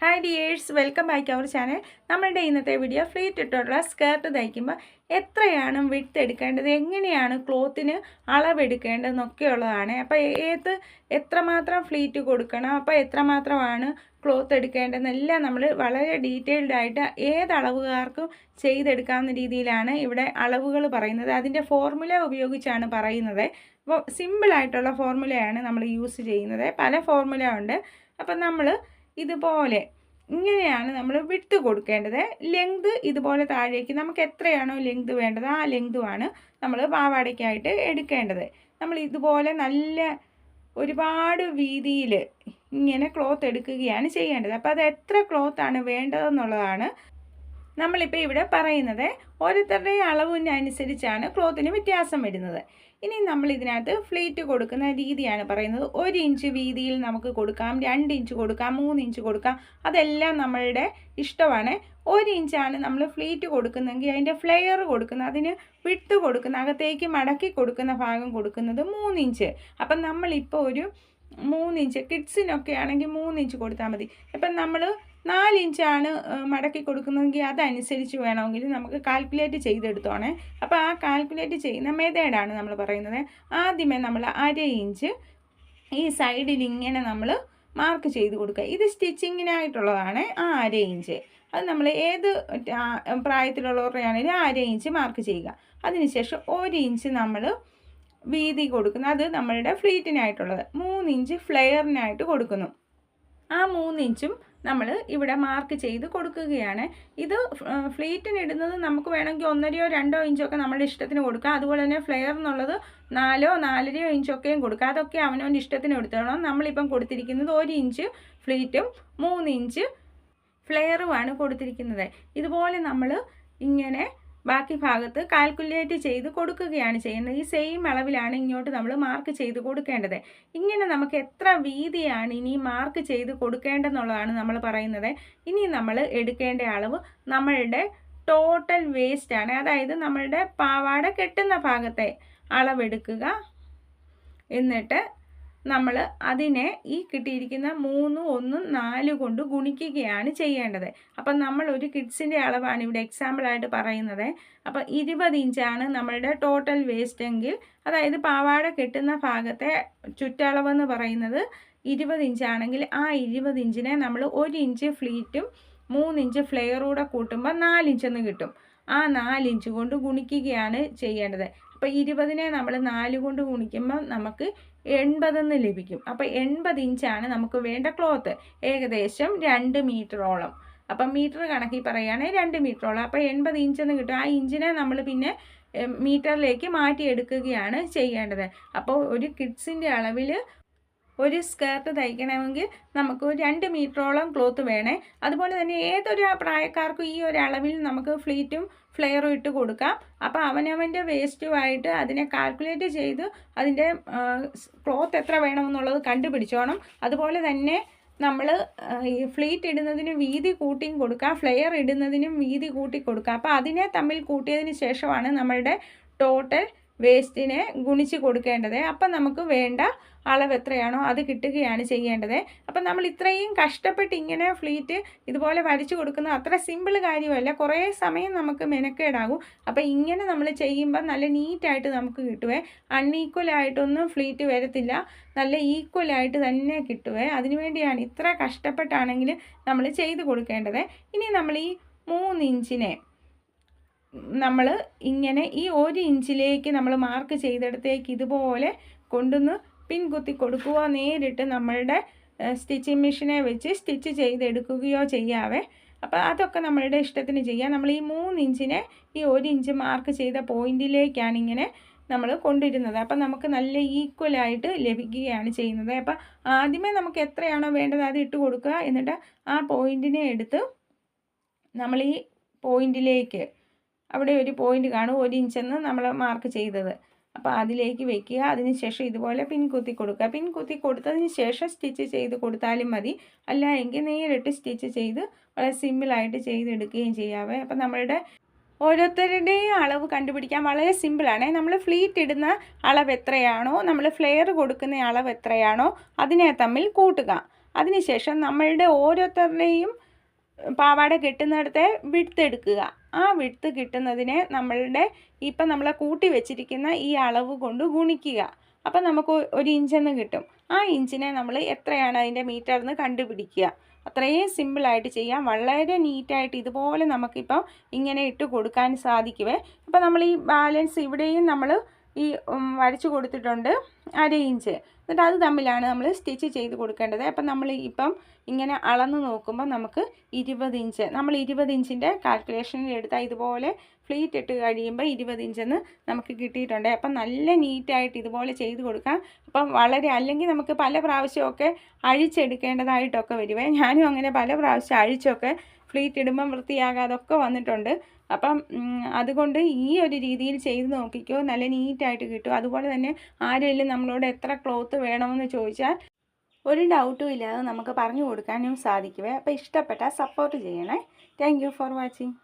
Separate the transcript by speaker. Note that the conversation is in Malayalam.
Speaker 1: Hi dears welcome back our channel നമ്മളുടെ ഇന്നത്തെ വീഡിയോ ഫ്ലീറ്റ് ഇട്ടുള്ള സ്കേർട്ട് തയ്ക്കുമ്പോൾ എത്രയാണ് വിട്ട് എടുക്കേണ്ടത് എങ്ങനെയാണ് ക്ലോത്തിന് അളവെടുക്കേണ്ടതെന്നൊക്കെ ഉള്ളതാണ് അപ്പോൾ ഏത് എത്രമാത്രം ഫ്ലീറ്റ് കൊടുക്കണം അപ്പോൾ എത്രമാത്രമാണ് ക്ലോത്ത് എടുക്കേണ്ടതെന്നെല്ലാം നമ്മൾ വളരെ ഡീറ്റെയിൽഡ് ആയിട്ട് ഏത് ചെയ്തെടുക്കാവുന്ന രീതിയിലാണ് ഇവിടെ അളവുകൾ പറയുന്നത്. അതിന്റെ ഫോർമുല ഉപയോഗിച്ചാണ് പറയുന്നത്. അപ്പോൾ സിമ്പിളായിട്ടുള്ള ഫോർമുലയാണ് നമ്മൾ യൂസ് ചെയ്യുന്നത്. പല ഫോർമുല ഉണ്ട്. അപ്പം നമ്മൾ ഇതുപോലെ. ഇങ്ങനെയാണ് നമ്മൾ വിട്ട് കൊടുക്കേണ്ടത്. ലെങ്ത് ഇതുപോലെ താഴേക്ക് നമുക്ക് എത്രയാണോ ലെങ്ത് വേണ്ടത് ആ ലെങ്തുമാണ് നമ്മൾ പാവാടയ്ക്കായിട്ട് എടുക്കേണ്ടത്. നമ്മൾ ഇതുപോലെ നല്ല ഒരുപാട് വീതിയിൽ ഇങ്ങനെ ക്ലോത്ത് എടുക്കുകയാണ് ചെയ്യേണ്ടത്. അപ്പോൾ അത് എത്ര ക്ലോത്താണ് വേണ്ടതെന്നുള്ളതാണ് നമ്മളിപ്പോൾ ഇവിടെ പറയുന്നത് ഓരോരുത്തരുടെയും അളവിനനുസരിച്ചാണ് ക്ലോത്തിന് വ്യത്യാസം വരുന്നത്. ഇനി നമ്മൾ ഇതിനകത്ത് ഫ്ലീറ്റ് കൊടുക്കുന്ന രീതിയാണ് പറയുന്നത്. ഒരു ഇഞ്ച് വീതിയിൽ നമുക്ക് കൊടുക്കാം രണ്ട് ഇഞ്ച് കൊടുക്കാം മൂന്ന് ഇഞ്ച് കൊടുക്കാം. അതെല്ലാം നമ്മളുടെ ഇഷ്ടമാണ്. ഒരു ഇഞ്ചാണ് നമ്മൾ ഫ്ലീറ്റ് കൊടുക്കുന്നതെങ്കിൽ അതിന്റെ ഫ്ലെയർ കൊടുക്കുന്നത് അതിന് വിട്ട് കൊടുക്കുന്ന അകത്തേക്ക് മടക്കി കൊടുക്കുന്ന ഭാഗം കൊടുക്കുന്നത് മൂന്ന് ഇഞ്ച് അപ്പം നമ്മളിപ്പോൾ ഒരു മൂന്നിഞ്ച് കിഡ്സിനൊക്കെ ആണെങ്കിൽ മൂന്നിഞ്ച് കൊടുത്താൽ മതി. ഇപ്പം നമ്മൾ നാല് ഇഞ്ചാണ് മടക്കി കൊടുക്കുന്നതെങ്കിൽ അതനുസരിച്ച് വേണമെങ്കിൽ നമുക്ക് കാൽക്കുലേറ്റ് ചെയ്തെടുത്തോണേ. അപ്പോൾ ആ കാൽക്കുലേറ്റ് ചെയ്യുന്ന മെത്തേഡാണ് നമ്മൾ പറയുന്നത്. ആദ്യമേ നമ്മൾ അര ഇഞ്ച് ഈ സൈഡിൽ ഇങ്ങനെ നമ്മൾ മാർക്ക് ചെയ്ത് കൊടുക്കുക. ഇത് സ്റ്റിച്ചിങ്ങിനായിട്ടുള്ളതാണ് ആ അര ഇഞ്ച്. അത് നമ്മൾ ഏത് പ്രായത്തിലുള്ളവരുടെ ആണെങ്കിലും അര ഇഞ്ച് മാർക്ക് ചെയ്യുക. അതിനുശേഷം ഒരു ഇഞ്ച് നമ്മൾ വീതി കൊടുക്കുന്നു. അത് നമ്മളുടെ ഫ്ലീറ്റിനായിട്ടുള്ളത് മൂന്നിഞ്ച് ഫ്ലെയറിനായിട്ട് കൊടുക്കുന്നു. ആ മൂന്ന് ഇഞ്ചും നമ്മൾ ഇവിടെ മാർക്ക് ചെയ്ത് കൊടുക്കുകയാണ്. ഇത് ഫ്ലീറ്റിന് ഇടുന്നത് നമുക്ക് വേണമെങ്കിൽ ഒന്നരയോ രണ്ടോ ഇഞ്ചോ ഒക്കെ നമ്മുടെ ഇഷ്ടത്തിന് കൊടുക്കാം. അതുപോലെ തന്നെ ഫ്ലെയർ എന്നുള്ളത് നാലോ നാലരയോ ഇഞ്ചൊക്കെയും കൊടുക്കുക അതൊക്കെ അവനവന്റെ ഇഷ്ടത്തിന് എടുത്തോളാം നമ്മളിപ്പം കൊടുത്തിരിക്കുന്നത് ഒരു ഇഞ്ച് ഫ്ലീറ്റും മൂന്ന് ഇഞ്ച് ഫ്ലെയറുമാണ് കൊടുത്തിരിക്കുന്നത്. ഇതുപോലെ നമ്മൾ ഇങ്ങനെ ബാക്കി ഭാഗത്ത് കാൽക്കുലേറ്റ് ചെയ്ത് കൊടുക്കുകയാണ് ചെയ്യുന്നത്. ഈ സെയിം അളവിലാണ് ഇങ്ങോട്ട് നമ്മൾ മാർക്ക് ചെയ്ത് കൊടുക്കേണ്ടത്. ഇങ്ങനെ നമുക്ക് എത്ര വീതിയാണ് ഇനി മാർക്ക് ചെയ്ത് കൊടുക്കേണ്ടതെന്നുള്ളതാണ് നമ്മൾ പറയുന്നത്. ഇനി നമ്മൾ എടുക്കേണ്ട അളവ് നമ്മളുടെ ടോട്ടൽ വേസ്റ്റ് ആണ്. അതായത് നമ്മളുടെ പാവാട കെട്ടുന്ന ഭാഗത്തെ അളവെടുക്കുക. എന്നിട്ട് നമ്മൾ അതിനെ ഈ കിട്ടിയിരിക്കുന്ന മൂന്ന് ഒന്നും നാല് കൊണ്ട് ഗുണിക്കുകയാണ് ചെയ്യേണ്ടത്. അപ്പം നമ്മൾ ഒരു കിഡ്സിന്റെ അളവാണ് ഇവിടെ എക്സാമ്പിളായിട്ട് പറയുന്നത്. അപ്പം ഇരുപത് ഇഞ്ചാണ് നമ്മളുടെ ടോട്ടൽ വേസ്റ്റ് എങ്കിൽ അതായത് പാവാട കെട്ടുന്ന ഭാഗത്തെ ചുറ്റളവെന്ന് പറയുന്നത് ഇരുപത് ഇഞ്ചാണെങ്കിൽ ആ ഇരുപത് ഇഞ്ചിനെ നമ്മൾ ഒരു ഇഞ്ച് ഫ്ലീറ്റും മൂന്നിഞ്ച് ഫ്ലെയറൂടെ കൂട്ടുമ്പോൾ നാലിഞ്ചെന്ന് കിട്ടും. ആ നാലിഞ്ച് കൊണ്ട് ഗുണിക്കുകയാണ് ചെയ്യേണ്ടത്. അപ്പോൾ ഇരുപതിനെ നമ്മൾ നാല് കൊണ്ട് ഗുണിക്കുമ്പോൾ നമുക്ക് എൺപതെന്ന് ലഭിക്കും. അപ്പോൾ എൺപത് ഇഞ്ചാണ് നമുക്ക് വേണ്ട ക്ലോത്ത്. ഏകദേശം രണ്ട് മീറ്ററോളം. അപ്പം മീറ്റർ കണക്കി പറയുകയാണെങ്കിൽ രണ്ട് മീറ്ററോളം. അപ്പോൾ എൺപത് ഇഞ്ചെന്ന് കിട്ടും. ആ ഇഞ്ചിനെ നമ്മൾ പിന്നെ മീറ്ററിലേക്ക് മാറ്റിയെടുക്കുകയാണ് ചെയ്യേണ്ടത്. അപ്പോൾ ഒരു കിഡ്സിന്റെ അളവിൽ ഒരു സ്കേർട്ട് തയ്ക്കണമെങ്കിൽ നമുക്ക് രണ്ട് മീറ്ററോളം ക്ലോത്ത് വേണേ. അതുപോലെ തന്നെ ഏതൊരു പ്രായക്കാർക്കും ഈ ഒരു അളവിൽ നമുക്ക് ഫ്ലീറ്റും ഫ്ലെയറും ഇട്ട് കൊടുക്കാം. അപ്പോൾ അവനവന്റെ വേസ്റ്റുമായിട്ട് അതിനെ കാൽക്കുലേറ്റ് ചെയ്ത് അതിന്റെ ക്ലോത്ത് എത്ര വേണമെന്നുള്ളത് കണ്ടുപിടിച്ചോണം. അതുപോലെ തന്നെ നമ്മൾ ഈ ഫ്ലീറ്റ് ഇടുന്നതിന് വീതി കൂട്ടിയും കൊടുക്കാം. ഫ്ലെയർ ഇടുന്നതിനും വീതി കൂട്ടി കൊടുക്കാം. അപ്പോൾ അതിനെ തമ്മിൽ കൂട്ടിയതിന് ശേഷമാണ് നമ്മളുടെ ടോട്ടൽ വേസ്റ്റിനെ ഗുണിച്ച് കൊടുക്കേണ്ടത്. അപ്പം നമുക്ക് വേണ്ട അളവ് എത്രയാണോ അത് കിട്ടുകയാണ് ചെയ്യേണ്ടത്. അപ്പം നമ്മൾ ഇത്രയും കഷ്ടപ്പെട്ട് ഇങ്ങനെ ഫ്ലീറ്റ് ഇതുപോലെ വരച്ചു കൊടുക്കുന്നത് അത്ര സിമ്പിൾ കാര്യമല്ല. കുറേ സമയം നമുക്ക് മെനക്കേടാകും. അപ്പം ഇങ്ങനെ നമ്മൾ ചെയ്യുമ്പോൾ നല്ല നീറ്റായിട്ട് നമുക്ക് കിട്ടുവേ. അൺഈക്വലായിട്ടൊന്നും ഫ്ലീറ്റ് വരത്തില്ല. നല്ല ഈക്വലായിട്ട് തന്നെ കിട്ടുവേ. അതിനുവേണ്ടിയാണ് ഇത്ര കഷ്ടപ്പെട്ടാണെങ്കിൽ നമ്മൾ ചെയ്ത് കൊടുക്കേണ്ടത്. ഇനി നമ്മൾ ഈ മൂന്ന് ഇഞ്ചിനെ നമ്മൾ ഇങ്ങനെ ഈ ഒരു ഇഞ്ചിലേക്ക് നമ്മൾ മാർക്ക് ചെയ്തെടുത്തേക്ക് ഇതുപോലെ കൊണ്ടുവന്ന് പിൻകുത്തി കൊടുക്കുക നേരിട്ട് നമ്മളുടെ സ്റ്റിച്ചിങ് മെഷീനെ വെച്ച് സ്റ്റിച്ച് ചെയ്തെടുക്കുകയോ ചെയ്യാവേ. അപ്പോൾ അതൊക്കെ നമ്മളുടെ ഇഷ്ടത്തിന് ചെയ്യാം. നമ്മൾ ഈ മൂന്ന് ഇഞ്ചിനെ ഈ ഒരു ഇഞ്ച് മാർക്ക് ചെയ്ത പോയിന്റിലേക്കാണ് ഇങ്ങനെ നമ്മൾ കൊണ്ടിരുന്നത് അപ്പം നമുക്ക് നല്ല ഈക്വലായിട്ട് ലഭിക്കുകയാണ് ചെയ്യുന്നത്. അപ്പം ആദ്യമേ നമുക്ക് എത്രയാണോ വേണ്ടത് അത് ഇട്ട് കൊടുക്കുക. എന്നിട്ട് ആ പോയിന്റിനെ എടുത്ത് നമ്മൾ ഈ പോയിന്റിലേക്ക് അവിടെ ഒരു പോയിന്റ് കാണും. ഒരു ഇഞ്ചെന്ന് നമ്മൾ മാർക്ക് ചെയ്തത്. അപ്പോൾ അതിലേക്ക് വെക്കുക. അതിനുശേഷം ഇതുപോലെ പിൻകുത്തി കൊടുക്കുക. പിൻകുത്തി കൊടുത്തതിന് ശേഷം സ്റ്റിച്ച് ചെയ്ത് കൊടുത്താലും മതി. അല്ല എങ്കിൽ നേരിട്ട് സ്റ്റിച്ച് ചെയ്ത് വളരെ സിമ്പിളായിട്ട് ചെയ്തെടുക്കുകയും ചെയ്യാവേ അപ്പം നമ്മളുടെ ഓരോരുത്തരുടെയും അളവ് കണ്ടുപിടിക്കാൻ വളരെ സിമ്പിളാണ് നമ്മൾ ഫ്ലീറ്റ് ഇടുന്ന അളവ് എത്രയാണോ നമ്മൾ ഫ്ലെയർ കൊടുക്കുന്ന അളവ് എത്രയാണോ അതിനെ തമ്മിൽ കൂട്ടുക. അതിനുശേഷം നമ്മളുടെ ഓരോരുത്തരുടെയും പാവാട കെട്ടുന്നിടത്തെ വിടുത്ത് എടുക്കുക ആ വിടുത്ത് കിട്ടുന്നതിനെ നമ്മളുടെ ഇപ്പം നമ്മൾ കൂട്ടി വെച്ചിരിക്കുന്ന ഈ അളവ് കൊണ്ട് ഗുണിക്കുക. അപ്പം നമുക്ക് ഒരു ഇഞ്ചെന്ന് കിട്ടും. ആ ഇഞ്ചിനെ നമ്മൾ എത്രയാണ് അതിന്റെ മീറ്റർ എന്ന് കണ്ടുപിടിക്കുക. അത്രയും സിമ്പിളായിട്ട് ചെയ്യാം. വളരെ നീറ്റായിട്ട് ഇതുപോലെ നമുക്കിപ്പം ഇങ്ങനെ ഇട്ട് കൊടുക്കാൻ സാധിക്കുവേ. അപ്പം നമ്മൾ ഈ ബാലൻസ് ഇവിടെയും നമ്മൾ ഈ വരച്ചു കൊടുത്തിട്ടുണ്ട് അര ഇഞ്ച്. എന്നിട്ട് അത് തമ്മിലാണ് നമ്മൾ സ്റ്റിച്ച് ചെയ്ത് കൊടുക്കേണ്ടത്. അപ്പം നമ്മൾ ഇപ്പം ഇങ്ങനെ അളന്ന് നോക്കുമ്പോൾ നമുക്ക് ഇരുപത് ഇഞ്ച്. നമ്മൾ ഇരുപത് ഇഞ്ചിന്റെ കാൽക്കുലേഷനിൽ എടുത്താൽ ഇതുപോലെ ഫ്ലീറ്റ് ഇട്ട് കഴിയുമ്പോൾ ഇരുപത് ഇഞ്ചെന്ന് നമുക്ക് കിട്ടിയിട്ടുണ്ട്. അപ്പം നല്ല നീറ്റായിട്ട് ഇതുപോലെ ചെയ്ത് കൊടുക്കാം. അപ്പം വളരെ അല്ലെങ്കിൽ നമുക്ക് പല പ്രാവശ്യമൊക്കെ അഴിച്ചെടുക്കേണ്ടതായിട്ടൊക്കെ വരുവേ. ഞാനും അങ്ങനെ പല പ്രാവശ്യം അഴിച്ചൊക്കെ ഫ്ലീറ്റ് ഇടുമ്പം വൃത്തിയാകാതൊക്കെ വന്നിട്ടുണ്ട്. അപ്പം അതുകൊണ്ട് ഈ ഒരു രീതിയിൽ ചെയ്ത് നോക്കിക്കോ. നല്ല നീറ്റായിട്ട് കിട്ടും. അതുപോലെ തന്നെ ആരെങ്കിലും നമ്മളോട് എത്ര ക്ലോത്ത് വേണമെന്ന് ചോദിച്ചാൽ ഒരു ഡൗട്ടും ഇല്ലാതെ നമുക്ക് പറഞ്ഞു കൊടുക്കാനും സാധിക്കുവേ. അപ്പോൾ ഇഷ്ടപ്പെട്ടാൽ സപ്പോർട്ട് ചെയ്യണേ. Thank for watching